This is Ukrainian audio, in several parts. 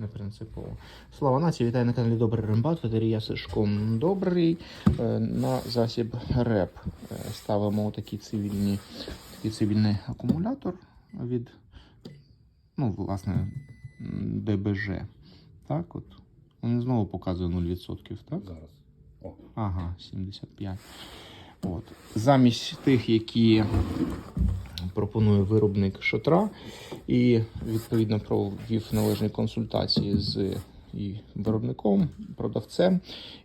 не принципово. Слава нації, вітаю на каналі Добрий Рембат, Валерія Сишко Добрий. Е, На засіб РЕП е, ставимо такий цивільні, такий цивільний акумулятор від ну, власне, ДБЖ. Так, от. Він знову показує 0%, так? Зараз. О, Ага, 75. От. Замість тих, які пропонує виробник шатра, і відповідно провів належні консультації з і виробником, продавцем,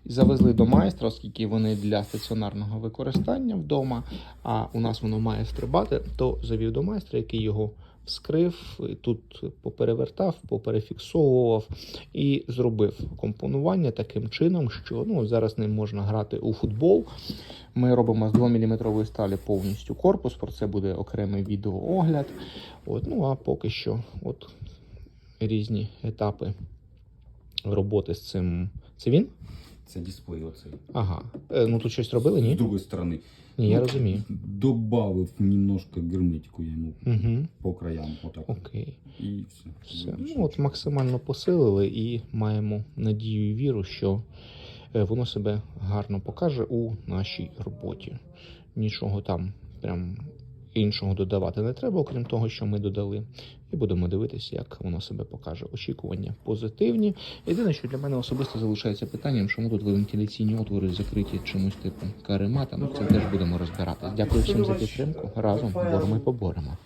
і завезли до майстра, оскільки вони для стаціонарного використання вдома, а у нас воно має стрибати, то завів до майстра, який його вскрив, і тут поперевертав, поперефіксовував і зробив компонування таким чином, що ну, зараз ним можна грати у футбол. Ми робимо з 2-мм сталі повністю корпус. Про це буде окремий відеоогляд. От, ну а поки що, от різні етапи роботи з цим. Це він? це дисплей оцей. Ага. Е, ну тут щось робили, ні? З другої сторони. Ні, я Ну, розумію. Добавив немножко герметику я йому Угу. по краям. Отак. Окей. І все. Все. Ну, от максимально посилили і маємо надію і віру, що е, воно себе гарно покаже у нашій роботі. Нічого там прям іншого додавати не треба, окрім того, що ми додали. І будемо дивитися, як воно себе покаже. Очікування позитивні. Єдине, що для мене особисто залишається питанням, чому тут вентиляційні отвори закриті чимось типу каремата. Ну, це теж будемо розбиратись. Дякую всім за підтримку. Разом боремо і поборемо.